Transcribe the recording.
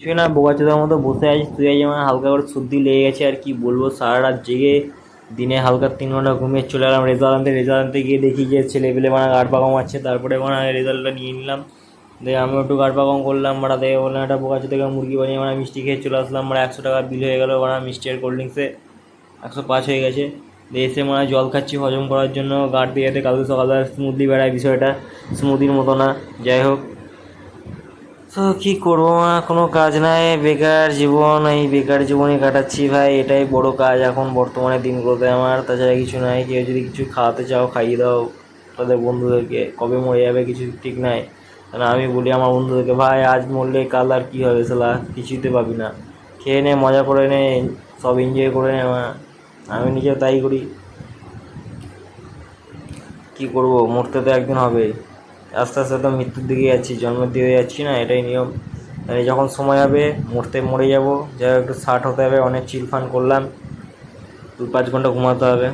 কিছুই না বোকাচোদার মতো বসে আছি তুই আজ আমার হালকা করে সর্দি লেগে গেছে, আর কি বলব? সারা রাত জেগে দিনে হালকা তিন ঘণ্টা ঘুমিয়ে চলে এলাম। রেজাল্ট আনতে রেজাল্ট আনতে গিয়ে দেখি যে ছেলেপেলে মানে গাড় পাকা মারছে তারপরে মানে রেজাল্টটা নিয়ে নিলাম। দিয়ে আমিও একটু গাড় পাকাম করলাম। মারা দেখে, বললাম, একটা বোকাচো থেকে মুরগি বানিয়ে মানে মিষ্টি খেয়ে চলে আসলাম। মানে একশো টাকা বিল হয়ে গেলো মানে মিষ্টি আর কোল্ড ড্রিঙ্কসে একশো পাঁচ হয়ে গেছে। দিয়ে এসে মানে জল খাচ্ছি হজম করার জন্য। গাড় দিয়ে কালকে সকালে স্মুথলি বেড়ায় বিষয়টা। স্মুদির মতো না। যাই হোক তো কী করব মা? কোনো কাজ নাই। বেকার জীবন, এই বেকার জীবনে কাটাচ্ছি ভাই। এটাই বড় কাজ এখন বর্তমানে দিনগুলোতে আমার। তাছাড়া কিছু নাই। কেউ যদি কিছু খাওয়াতে চাও, খাইয়ে দাও। তাদের বন্ধুদেরকে। কবে মরে যাবে কিছু ঠিক নাই। কারণ আমি বলি আমার বন্ধুদেরকে, ভাই, আজ মরলে কাল আর কী হবে সেলা কিছুতে পাবি না। খেয়ে নে, মজা করে নে, সব এনজয় করে নে আমি নিজেও তাই করি। কী করব? মরতে তো একদিন হবে আস্তে আস্তে তো মৃত্যুর দিকে যাচ্ছি, জন্মের দিকে যাচ্ছি না, এটাই নিয়ম। মানে যখন সময় হবে, মরতে মরে যাব। যাই একটু ষাট হতে হবে, অনেক চিল ফান করলাম। দু পাঁচ ঘণ্টা ঘুমাতে হবে।